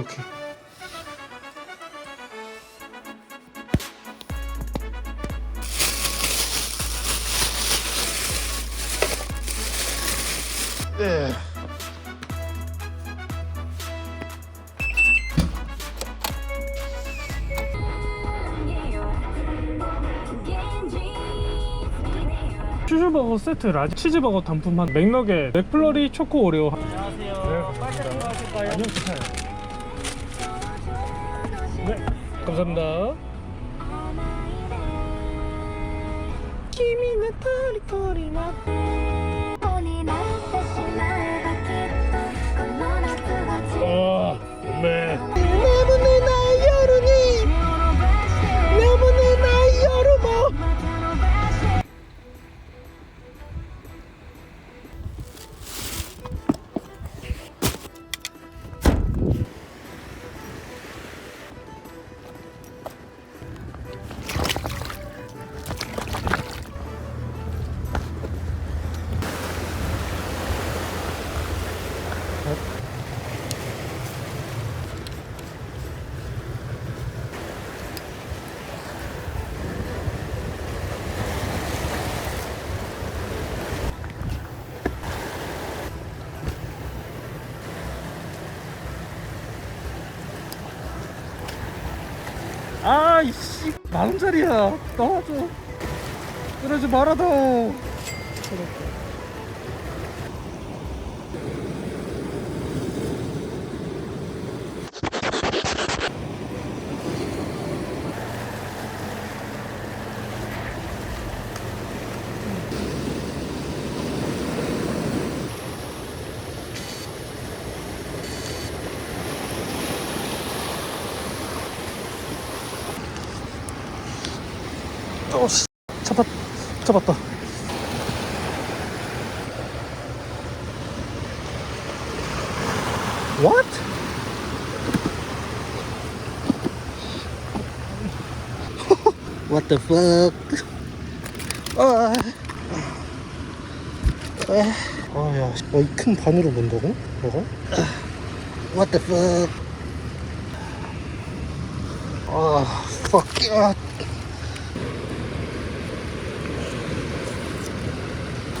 오케이. 네. 치즈버거 세트 라지 치즈버거 단품 한 맥너겟 맥플러리 초코 오레오 안녕하세요 빨리 하실까요? 아니요 괜찮아요 감사합니다 아이씨 만원짜리야. 나와줘. 그러지 말아도 어, 씨. 잡았, 잡았다. What? What the fuck? 아, 아, 아, 야, 어, 이큰 바늘을 본다고? 너가? What the fuck? 아, fuck, 야.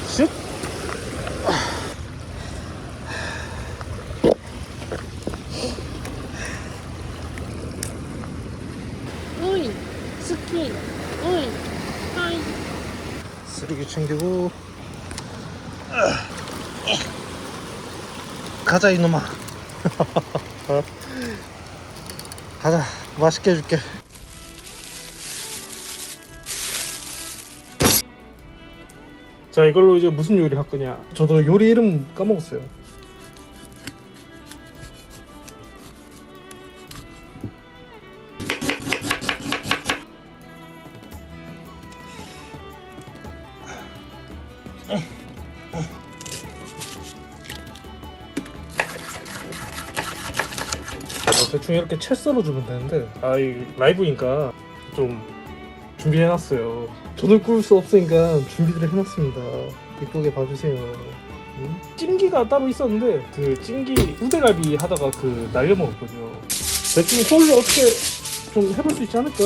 슛! 오이 스키 오이 하이 쓰레기 챙기고. 가자 이놈아. 가자 맛있게 해줄게. 자 이걸로 이제 무슨 요리 할 거냐? 저도 요리 이름 까먹었어요 대충 이렇게 채 썰어주면 되는데. 아이 라이브니까 좀 준비해놨어요. 돈을 꾸을 수 없으니까 준비를 해놨습니다. 이쁘게 봐주세요. 응? 찜기가 따로 있었는데 그 찜기 우대갈비 하다가 그 날려먹었거든요. 대충 서울로 어떻게 좀 해볼 수 있지 않을까?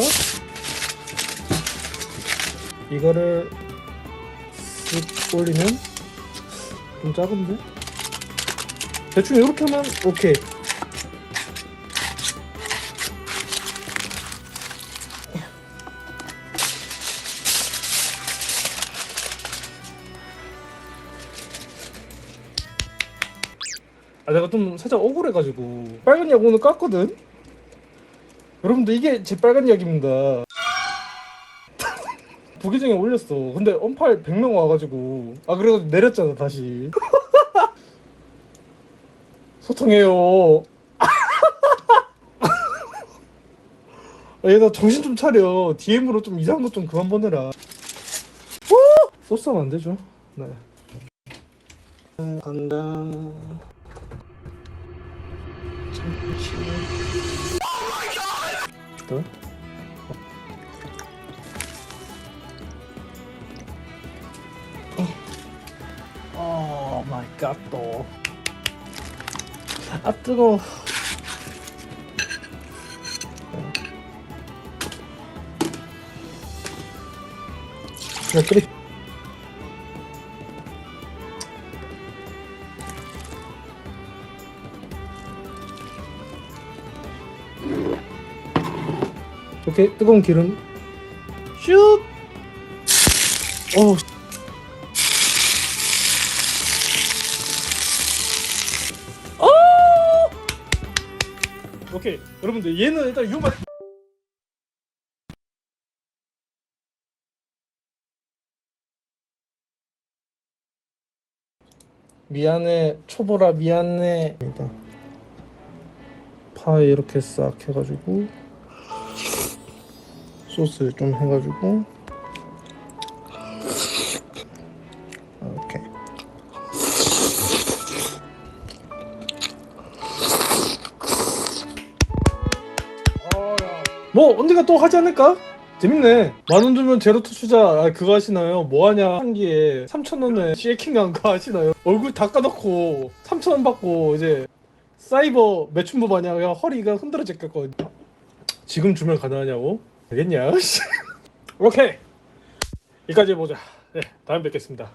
이거를 쓱 올리면 좀 작은데? 대충 이렇게 하면 오케이 아 내가 좀 살짝 억울해가지고 빨간 약 오늘 깠거든? 여러분들 이게 제 빨간 약입니다 부계정에 올렸어. 근데 언팔 100명 와가지고. 아 그래가지고 내렸잖아 다시. 소통해요. 아, 얘나 정신 좀 차려. DM으로 좀 이상한 것좀 그만 보내라. 어? 소스 하면 안 되죠? 네. 간다. 또? 오마 아까또. 아 뜨거 야 그래? 오케이 뜨거운 기름. 슉 어우 오케이 여러분들 얘는 일단 요만 미안해 초보라 미안해. 파 이렇게 싹 해가지고 소스 좀 해가지고 뭐 언젠가 또 하지 않을까? 재밌네 만 원 주면 제로투 투자 아, 그거 하시나요? 뭐하냐 한기에 3천 원에 시에킹 한 거 하시나요? 얼굴 다 까놓고 3천 원 받고 이제 사이버 매춘부 마냥 그냥 허리가 흔들어졌겠거든 지금 주면 가능하냐고? 되겠냐? 오케이 여기까지 해보자 네 다음에 뵙겠습니다